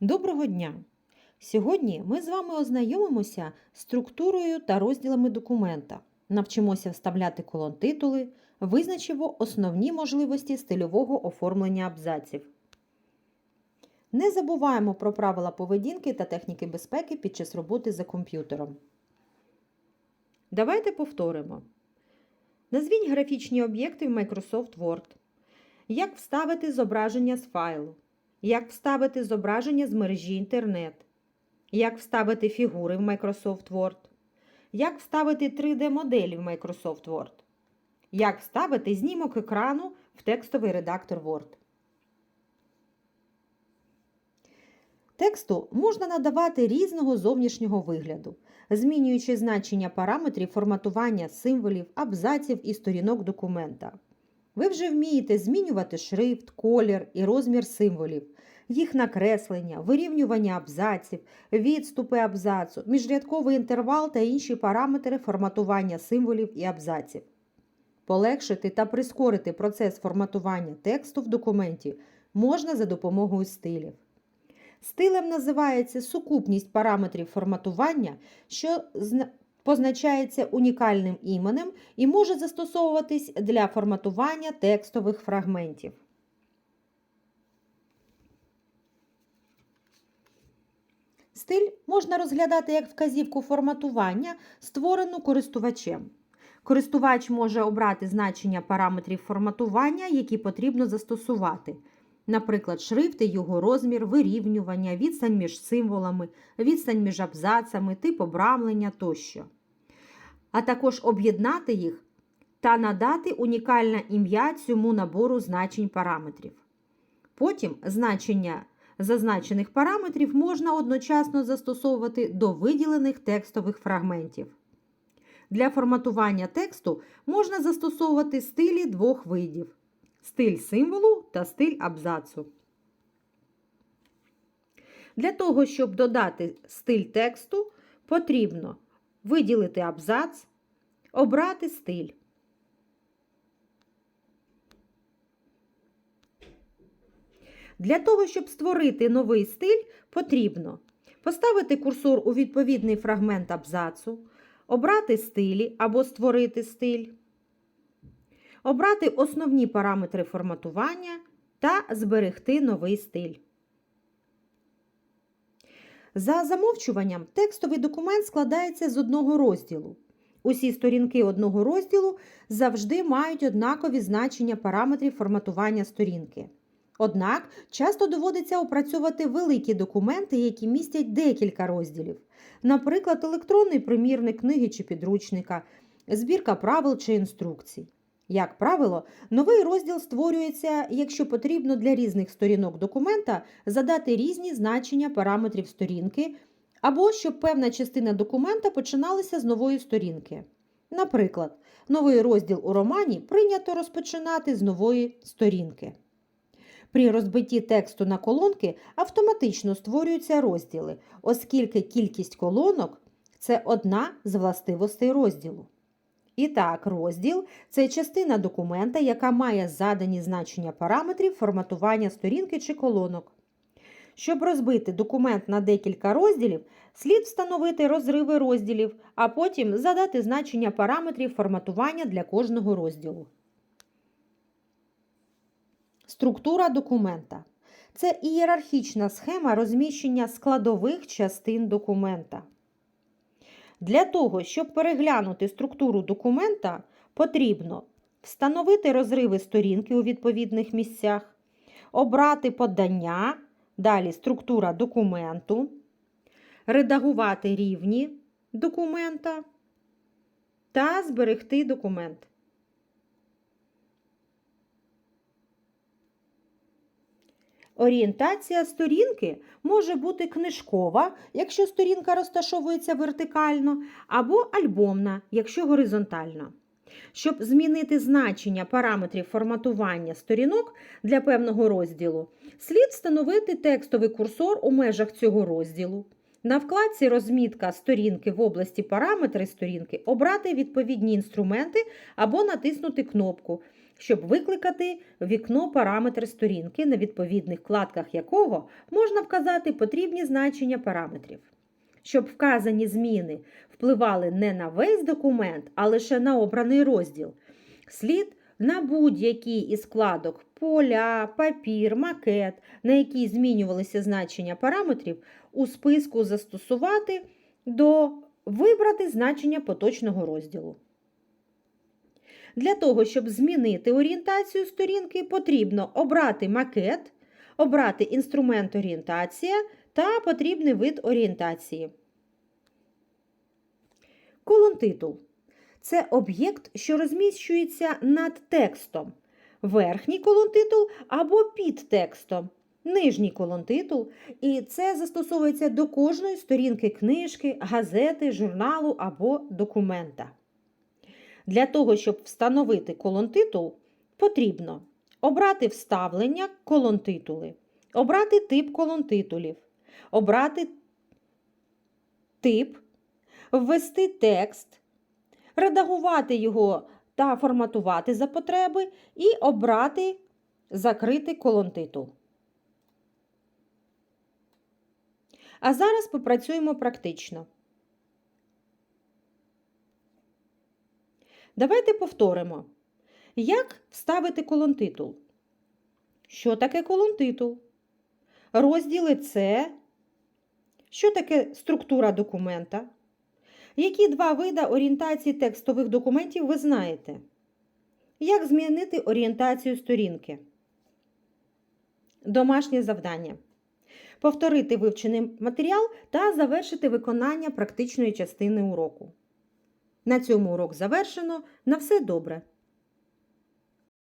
Доброго дня! Сьогодні ми з вами ознайомимося з структурою та розділами документа, навчимося вставляти колон титули, визначимо основні можливості стильового оформлення абзаців. Не забуваємо про правила поведінки та техніки безпеки під час роботи за комп'ютером. Давайте повторимо. Назвіть графічні об'єкти в Microsoft Word. Як вставити зображення з файлу? Як вставити зображення з мережі інтернет? Як вставити фігури в Microsoft Word? Як вставити 3D-моделі в Microsoft Word? Як вставити знімок екрану в текстовий редактор Word? Тексту можна надавати різного зовнішнього вигляду, змінюючи значення параметрів форматування символів, абзаців і сторінок документа. Ви вже вмієте змінювати шрифт, колір і розмір символів, їх накреслення, вирівнювання абзаців, відступи абзацу, міжрядковий інтервал та інші параметри форматування символів і абзаців. Полегшити та прискорити процес форматування тексту в документі можна за допомогою стилів. Стилем називається сукупність параметрів форматування, що позначається унікальним іменем і може застосовуватись для форматування текстових фрагментів. Стиль можна розглядати як вказівку форматування, створену користувачем. Користувач може обрати значення параметрів форматування, які потрібно застосувати. Наприклад, шрифти, його розмір, вирівнювання, відстань між символами, відстань між абзацами, тип обрамлення тощо. А також об'єднати їх та надати унікальне ім'я цьому набору значень параметрів. Потім значення зазначених параметрів можна одночасно застосовувати до виділених текстових фрагментів. Для форматування тексту можна застосовувати стилі двох видів: стиль символу та стиль абзацу. Для того, щоб додати стиль тексту, потрібно виділити абзац, обрати стиль. Для того, щоб створити новий стиль, потрібно поставити курсор у відповідний фрагмент абзацу, обрати стилі або створити стиль, обрати основні параметри форматування та зберегти новий стиль. За замовчуванням, текстовий документ складається з одного розділу. Усі сторінки одного розділу завжди мають однакові значення параметрів форматування сторінки. Однак часто доводиться опрацьовувати великі документи, які містять декілька розділів, наприклад, електронний примірник книги чи підручника, збірка правил чи інструкцій. Як правило, новий розділ створюється, якщо потрібно для різних сторінок документа задати різні значення параметрів сторінки, або щоб певна частина документа починалася з нової сторінки. Наприклад, новий розділ у романі прийнято розпочинати з нової сторінки. При розбитті тексту на колонки автоматично створюються розділи, оскільки кількість колонок це одна з властивостей розділу. І так, розділ це частина документа, яка має задані значення параметрів форматування сторінки чи колонок. Щоб розбити документ на декілька розділів, слід встановити розриви розділів, а потім задати значення параметрів форматування для кожного розділу. Структура документа це ієрархічна схема розміщення складових частин документа. Для того, щоб переглянути структуру документа, потрібно встановити розриви сторінки у відповідних місцях, обрати подання, далі структура документу, редагувати рівні документа та зберегти документ. Орієнтація сторінки може бути книжкова, якщо сторінка розташовується вертикально, або альбомна, якщо горизонтально. Щоб змінити значення параметрів форматування сторінок для певного розділу, слід встановити текстовий курсор у межах цього розділу. На вкладці Розмітка сторінки в області Параметри сторінки обрати відповідні інструменти або натиснути кнопку щоб викликати вікно параметр сторінки, на відповідних вкладках якого можна вказати потрібні значення параметрів. Щоб вказані зміни впливали не на весь документ, а лише на обраний розділ, слід на будь-який із вкладок поля, папір, макет, на який змінювалися значення параметрів, у списку застосувати до вибрати значення поточного розділу. Для того, щоб змінити орієнтацію сторінки, потрібно обрати макет, обрати інструмент орієнтація та потрібний вид орієнтації. Колон-титул – це об'єкт, що розміщується над текстом. Верхній колон-титул або під текстом, нижній колон-титул, і це застосовується до кожної сторінки книжки, газети, журналу або документа. Для того, щоб встановити колон-титул, потрібно обрати вставлення колон-титули, обрати тип колон-титулів, обрати тип, ввести текст, редагувати його та форматувати за потреби і обрати закритий колон-титул. А зараз попрацюємо практично. Давайте повторимо. Як вставити колон-титул? Що таке колон-титул? Розділи це. Що таке структура документа? Які два види орієнтації текстових документів ви знаєте? Як змінити орієнтацію сторінки? Домашнє завдання. Повторити вивчений матеріал та завершити виконання практичної частини уроку. На цьому урок завершено. На все добре!